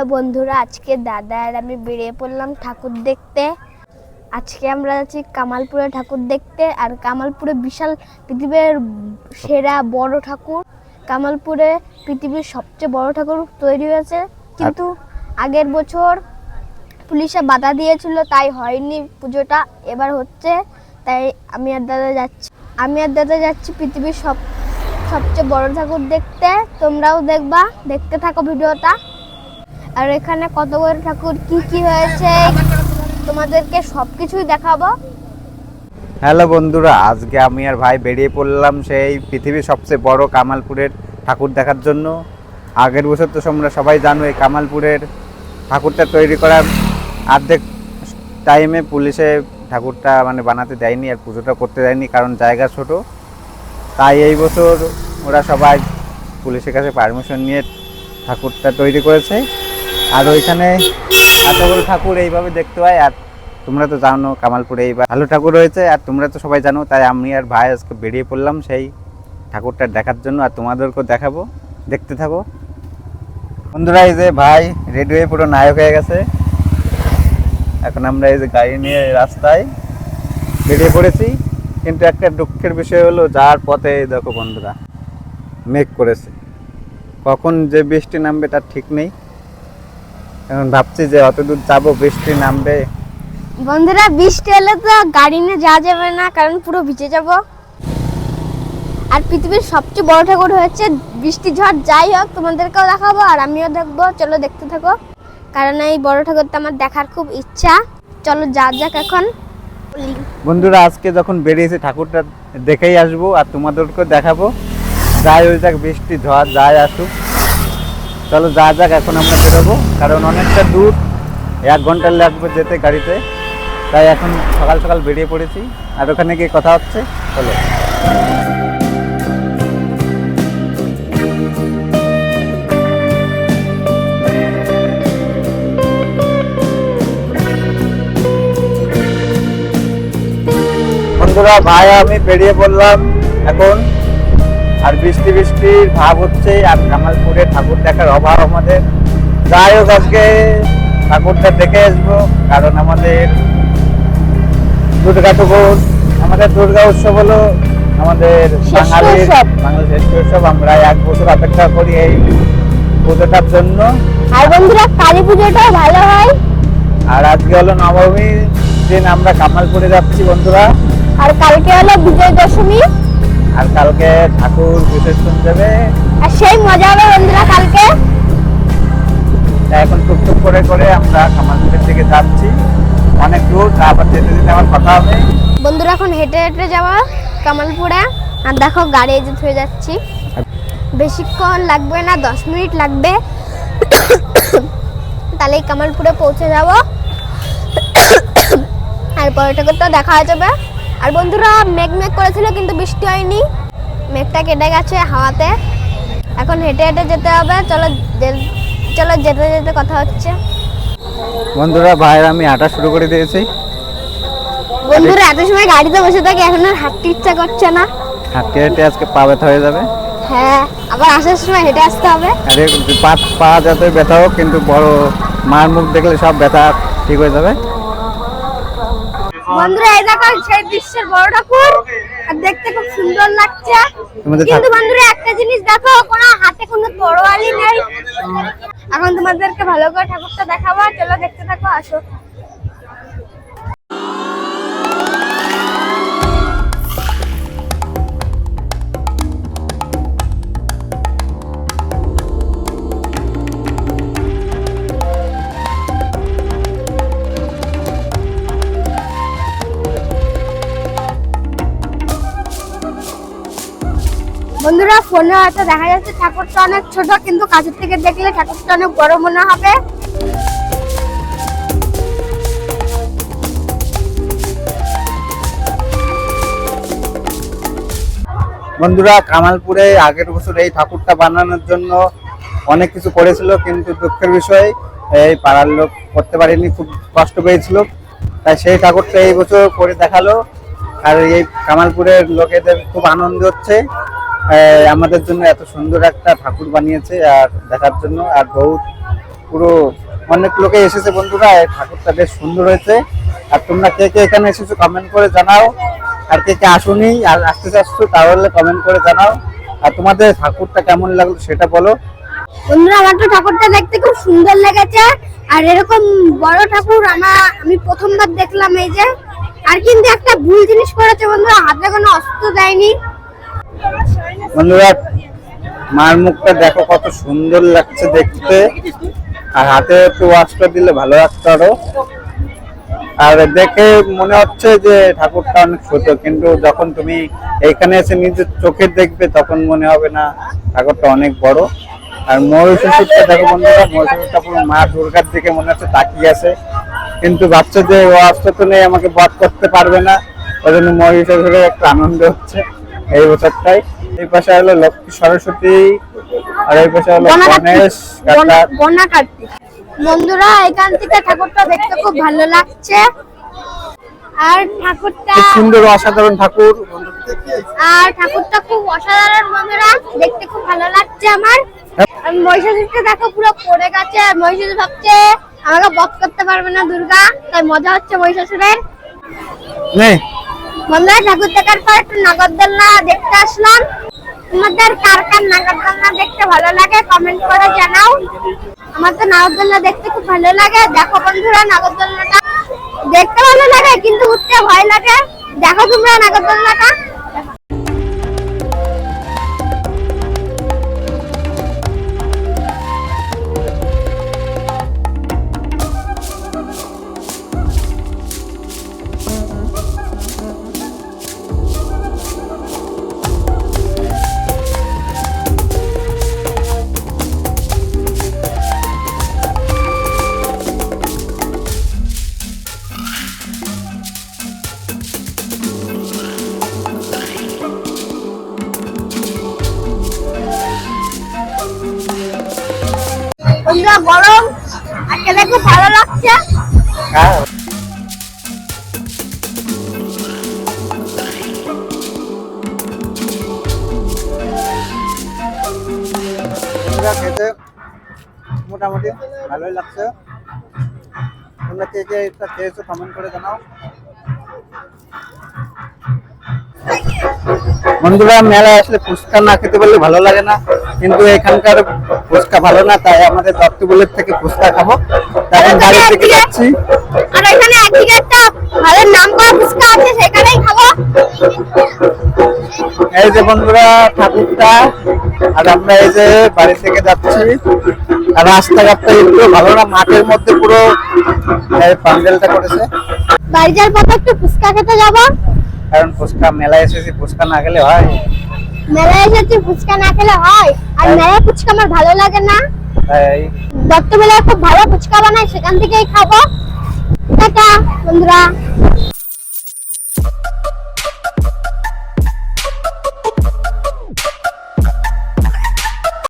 Hello বন্ধুরা, আজকে দাদা আর আমি বেরিয়ে পড়লাম ঠাকুর দেখতে। আজকে আমরা যাচ্ছি কামালপুরে ঠাকুর দেখতে, আর কামালপুরে বিশাল পৃথিবীর সেরা বড় ঠাকুর। কামালপুরে পৃথিবীর সবচেয়ে বড় ঠাকুর তৈরি হয়েছে, কিন্তু আগের বছর পুলিশে বাধা দিয়েছিল, তাই হয়নি পুজোটা। এবার হচ্ছে, তাই আমি আর দাদা যাচ্ছি। আমি আর দাদা যাচ্ছি পৃথিবীর সব, সবচেয়ে বড় ঠাকুর দেখতে। তোমরাও দেখবা, দেখতে থাকো ভিডিওটা। আর এখানে কত বড় ঠাকুর, কি কি হয়েছে? তোমাদেরকে সবকিছুই দেখাবো। হ্যালো বন্ধুরা, আজকে আমি আর ভাই বেরিয়ে পড়লাম সেই পৃথিবীর সবচেয়ে বড় কামালপুরের ঠাকুর দেখার জন্য। আগের বছর তো তোমরা সবাই জানো এই কামালপুরের ঠাকুরটা তৈরি করার অর্ধেক টাইমে পুলিশে ঠাকুরটা মানে বানাতে দেয়নি আর পুজোটা করতে দেয়নি কারণ জায়গা ছোট। তাই এই বছর ওরা সবাই পুলিশের কাছে পারমিশন নিয়ে ঠাকুরটা তৈরি করেছে। আর ওইখানে এত ঠাকুর এইভাবে দেখতে হয়, আর তোমরা তো জানো কামালপুরে এইবার ভালো ঠাকুর হয়েছে, আর তোমরা তো সবাই জানো, তাই আমি আর ভাই আজকে বেরিয়ে পড়লাম সেই ঠাকুরটা দেখার জন্য, আর তোমাদেরকেও দেখাবো, দেখতে থাকো। বন্ধুরা, এই যে ভাই রেডি হয়ে পুরো নায়ক হয়ে গেছে। এখন আমরা এই যে গাড়ি নিয়ে রাস্তায় বেরিয়ে পড়েছি, কিন্তু একটা দুঃখের বিষয় হলো, যার পথে দেখো বন্ধুরা, মেঘ করেছে। কখন যে বৃষ্টি নামবে তার ঠিক নেই। এখন ভাবছি যে অত দূর যাব বৃষ্টি নামবে। বন্ধুরা বৃষ্টি এলে তো গাড়ি নিয়ে যাওয়া যাবে না কারণ পুরো ভিজে যাব। আর পৃথিবীর সবচেয়ে বড় ঠাকুর হয়েছে বৃষ্টি ঝড়। যাই হোক তোমাদেরকেও দেখাবো আর আমিও দেখব। চলো দেখতে থাকো কারণ এই বড় ঠাকুরটা আমার দেখার খুব ইচ্ছা। চলো যা যাক এখন। বন্ধুরা আজকে যখন বেরিয়েছি ঠাকুরটা দেখেই আসব আর তোমাদেরকেও দেখাবো। যাই ওই যাক বৃষ্টি ঝড় যাই আসুক। চলো যা যাক এখন আমরা বেরোবো। কারণ অনেকটা দূর, এক ঘণ্টা লাগবে যেতে গাড়িতে। তাই এখন সকাল সকাল বেরিয়ে পড়েছি। আর ওখানে গিয়ে কথা হচ্ছে, চলো। বন্ধুরা, ভাই, আমি বেরিয়ে পড়লাম এখন। আর বৃষ্টি বৃষ্টির ভাব হচ্ছে আর কামালপুরে ঠাকুর দেখার অভাব আমাদের। যাই হোক আজকে ঠাকুরটা দেখে আসব কারণ আমাদের দুর্গা ঠাকুর আমাদের দুর্গা উৎসব হলো আমাদের বাঙালির। বাংলাদেশ উৎসব। আমরা এক বছর অপেক্ষা করি এই পুজোটার জন্য। আর বন্ধুরা কালী পুজোটাও ভালো হয়। আর আজকে হলো নবমী দিন আমরা কামালপুরে যাচ্ছি বন্ধুরা। আর কালকে হলো বিজয় দশমী আর কালকে ঠাকুর বিসর্জন দেবে। আর সেই মজা হবে বন্ধুরা কালকে। এখন টুকটুক করে করে আমরা কামালপুরের দিকে যাচ্ছি। অনেক দূর আবার যেতে যেতে আমার কথা হবে। বন্ধুরা এখন হেঁটে হেঁটে যাওয়া কামালপুরে। আর দেখো গাড়ি যে ধুয়ে যাচ্ছি। বেশিক্ষণ লাগবে না দশ মিনিট লাগবে। তাহলে কামালপুরে পৌঁছে যাব। আর পর্যটকের তো দেখা হয়ে যাবে। আর বন্ধুরা মেঘ মেঘ করেছিল কিন্তু বৃষ্টি হয়নি। মেঘটা কেটে গেছে হাওয়াতে। এখন হেঁটে হেঁটে যেতে হবে। চলো চলো যেতে যেতে কথা হচ্ছে। বন্ধুরা ভাইয়ের আমি হাঁটা শুরু করে দিয়েছি। বন্ধুরা এত সময় গাড়িতে বসে থাকি এখন আর হাঁটতে ইচ্ছা করছে না। হাঁটতে হাঁটতে আজকে পা ব্যথা হয়ে যাবে। হ্যাঁ আবার আসার সময় হেঁটে আসতে হবে। আরে পা পা যাতে ব্যথা হোক কিন্তু বড় মার মুখ দেখলে সব ব্যথা ঠিক হয়ে যাবে। বন্ধুরা এই দেখো সেই বিশ্বের বড় ঠাকুর। আর দেখতে খুব সুন্দর লাগছে। কিন্তু বন্ধুরা একটা জিনিস দেখো কোনো হাতে কোনো তরোয়ালি নেই। এখন তোমাদেরকে ভালো করে ঠাকুরটা দেখাবো। চলো দেখতে থাকো আসো। বন্ধুরা ফোনে হয়তো দেখা যাচ্ছে ঠাকুরটা অনেক ছোট, কিন্তু কাছের থেকে দেখলে ঠাকুরটা অনেক বড় মনে হবে। বন্ধুরা, কামালপুরে আগের বছর এই ঠাকুরটা বানানোর জন্য অনেক কিছু করেছিল, কিন্তু দুঃখের বিষয়, এই পাড়ার লোক করতে পারেনি, খুব কষ্ট পেয়েছিল। তাই সেই ঠাকুরটা এই বছর করে দেখাল। আর এই কামালপুরের লোকেদের খুব আনন্দ হচ্ছে। আমাদের জন্য এত সুন্দর একটা ঠাকুর বানিয়েছে আর দেখার জন্য, আর বহুত পুরো অনেক লোকে এসেছে বন্ধুরা ঠাকুরটা বেশ সুন্দর হয়েছে। আর তোমরা কে কে এখানে এসেছ কমেন্ট করে জানাও, আর কে কে আসুনি আর আসতে চাচ্ছো তাহলে কমেন্ট করে জানাও। আর তোমাদের ঠাকুরটা কেমন লাগল সেটা বলো। আমার তো ঠাকুরটা দেখতে খুব সুন্দর লেগেছে। আর এরকম বড় ঠাকুর আমি প্রথমবার দেখলাম এই যে। আর কিন্তু একটা ভুল জিনিস করেছে বন্ধুরা, হাতে কোনো অস্ত্র দেয়নি। বন্ধুরা, মার মুখটা দেখো কত সুন্দর লাগছে দেখতে। আর হাতে একটু ওয়াশটা দিলে ভালো লাগতো আরও। আর দেখে মনে হচ্ছে যে ঠাকুরটা অনেক ছোট, কিন্তু যখন তুমি এখানে এসে নিজের চোখে দেখবে তখন মনে হবে না ঠাকুরটা অনেক বড়। আর মহিষাসুরটা দেখো বন্ধুরা মহিষাসুরটা পুরো মা দুর্গার দিকে মনে হচ্ছে তাকিয়ে আছে। কিন্তু ভাবছে যে ও আসতে তো নেই, আমাকে বধ করতে পারবে না। ওই জন্য মহিষাসুরের একটা আনন্দ হচ্ছে এই বছরটাই এই পাশে হলো লক্ষ্মী সরস্বতী আর এই পাশে হলো গণেশ কার্তিক বন্ধুরা এখান থেকে ঠাকুরটা দেখতে খুব ভালো লাগছে। আর ঠাকুরটা সুন্দর অসাধারণ ঠাকুর। আর ঠাকুরটা খুব অসাধারণ বন্ধুরা। দেখতে খুব ভালো লাগছে আমার। আর মহিষাসুরটা দেখো পুরো পড়ে গেছে। আর মহিষাসুর ভাবছে আমাকে বধ করতে পারবে না দুর্গা। তাই মজা হচ্ছে মহিষাসুরের। বন্ধুরা ঠাকুর দেখার পর একটু নাগরদোলনা দেখতে আসলাম। তোমাদের কার কার নাগরদোলনা দেখতে ভালো লাগে কমেন্ট করে জানাও। আমার তো নাগরদোলনা দেখতে খুব ভালো লাগে। দেখো বন্ধুরা নাগরদোলনাটা দেখতে ভালো লাগে, কিন্তু উঠতে ভয় লাগে। দেখো তোমরা নাগরদোলনাটা গরম খুব ভালো লাগছে। খেতে মোটামুটি ভালোই লাগছে। তোমরা কে কে খেয়েছো কমেন্ট করে জানাও। বন্ধুরা মেলায় আসলে ফুচকা না খেতে পারলে ভালো লাগে না। কিন্তু এখানকার ফুচকা ভালো না তাই আমাদের দত্তগুলোর থেকে ফুচকা খাব। এখন বাড়ির দিকে যাচ্ছি। আর এখানে একদিকে একটা ভালো নাম করা ফুচকা আছে সেখানেই খাব। এই যে বন্ধুরা ঠাকুরটা আর আমরা এই যে বাড়ি থেকে যাচ্ছি। আর রাস্তাঘাটটা একটু ভালো না মাঠের মধ্যে পুরো প্যান্ডেলটা করেছে। বাড়ি যাওয়ার পথে একটু ফুচকা খেতে যাব। কারণ ফুচকা মেলায় এসেছি ফুচকা না গেলে হয়। মেলায় এসেছি ফুচকা না খেলে হয়। আর হ্যাঁ। মেলায় ফুচকা আমার ভালো লাগে না। তাই। দত্ত মেলায় খুব ভালো ফুচকা বানায় সেখান থেকেই খাব। টাটা বন্ধুরা।